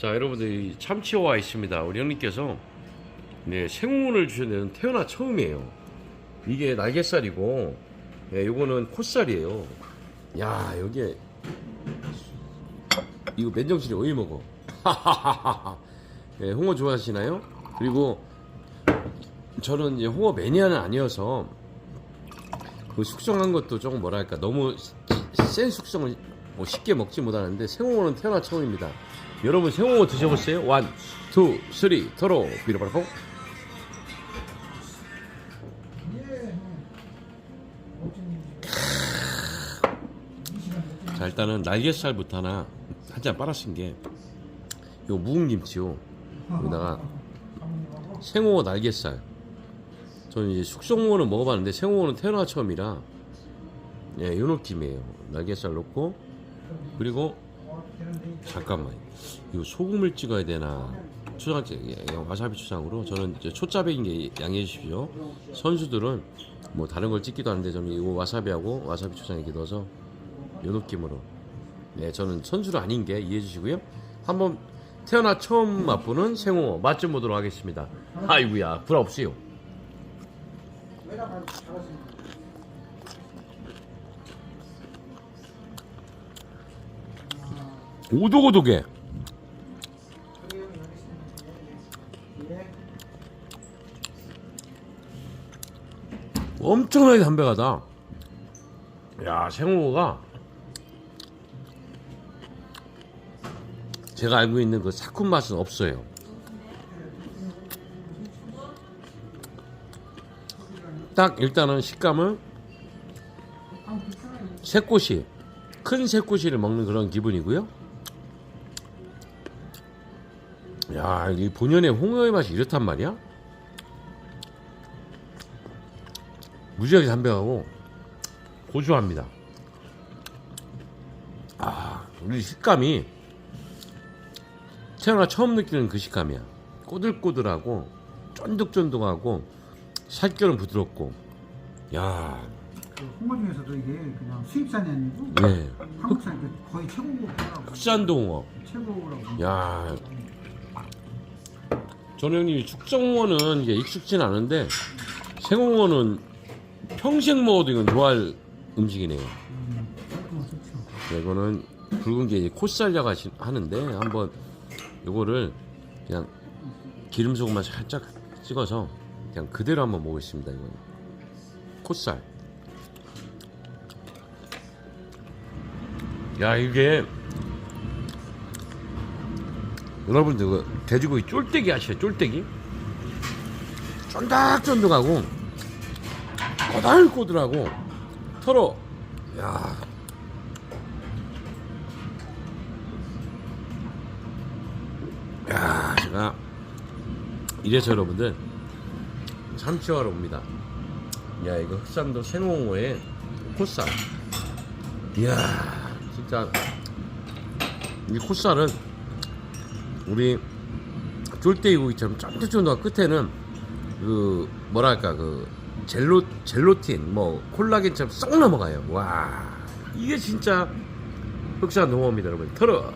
자 여러분들 이 참치와 있습니다. 우리 형님께서 네 생우를 주셨는데 태어나 처음이에요. 이게 날개살이고 예, 요거는 콧살이에요. 야 여기에 이거 맨정신에 어디 먹어. 예, 홍어 좋아하시나요? 그리고 저는 이제 홍어 매니아는 아니어서 그 숙성한 것도 조금 뭐랄까 너무 센 숙성을 뭐 쉽게 먹지 못하는데 생홍어는 태어나 처음입니다. 여러분 생홍어 드셔보세요. 원, 투, 쓰리, 토로 비로바고. 자 일단은 날개살부터 하나 한 잔 빨아쓴 게 이거 묵은 김치요. 여기다가 생홍어 날개살. 저는 이제 숙성홍어는 먹어봤는데 생홍어는 태어나 처음이라 예, 요 느낌이에요. 날개살 넣고 그리고 잠깐만 이거 소금을 찍어야 되나 초장 예, 와사비 초장으로 저는 이제 초짜배인 게 양해해 주십시오. 선수들은 뭐 다른 걸 찍기도 하는데 저는 이거 와사비하고 와사비 초장 이렇게 넣어서 요 느낌으로 네 저는 선수는 아닌 게 이해해 주시고요. 한번 태어나 처음 맛보는 생홍어 맛 좀 보도록 하겠습니다. 아이구야 불 없어요. 오독오독해. 엄청나게 담백하다. 야, 생호가 제가 알고 있는 그 사쿠 맛은 없어요. 딱 일단은 식감은 새꼬시 큰 새꼬시를 먹는 그런 기분이고요. 야, 이 본연의 홍어의 맛이 이렇단 말이야? 무지하게 담백하고 고소합니다. 아, 우리 식감이 태어나 처음 느끼는 그 식감이야. 꼬들꼬들하고 쫀득쫀득하고 살결은 부드럽고 야, 그 홍어 중에서도 이게 그냥 수입산이 아니고 네. 한국산 그 거의 최고라고 흑산도 홍어. 최고라고. 야, 전 형님이 숙성홍어는 이게 익숙진 않은데 생홍어는 평생 먹어도 이건 좋아할 음식이네요. 네, 이거는 붉은 게 하시- 하는데 한번 요거를 그냥 기름 소금만 살짝 찍어서 그냥 그대로 한번 먹겠습니다. 이거는 콧살. 야 이게 여러분들 그 돼지고기 쫄대기 아시죠? 쫄대기 쫀득쫀득하고 꼬들꼬들하고 털어 야 야, 제가 이래서 여러분들 참치하러 옵니다. 야, 이거 흑산도 생홍어의 콧살. 이야, 진짜 이 콧살은 우리 쫄대이 고기처럼 쫀득쫀득한 끝에는 그 뭐랄까 그 젤로 젤로틴 뭐 콜라겐처럼 쏙 넘어가요. 와, 이게 진짜 흑산 농어입니다, 여러분. 털어.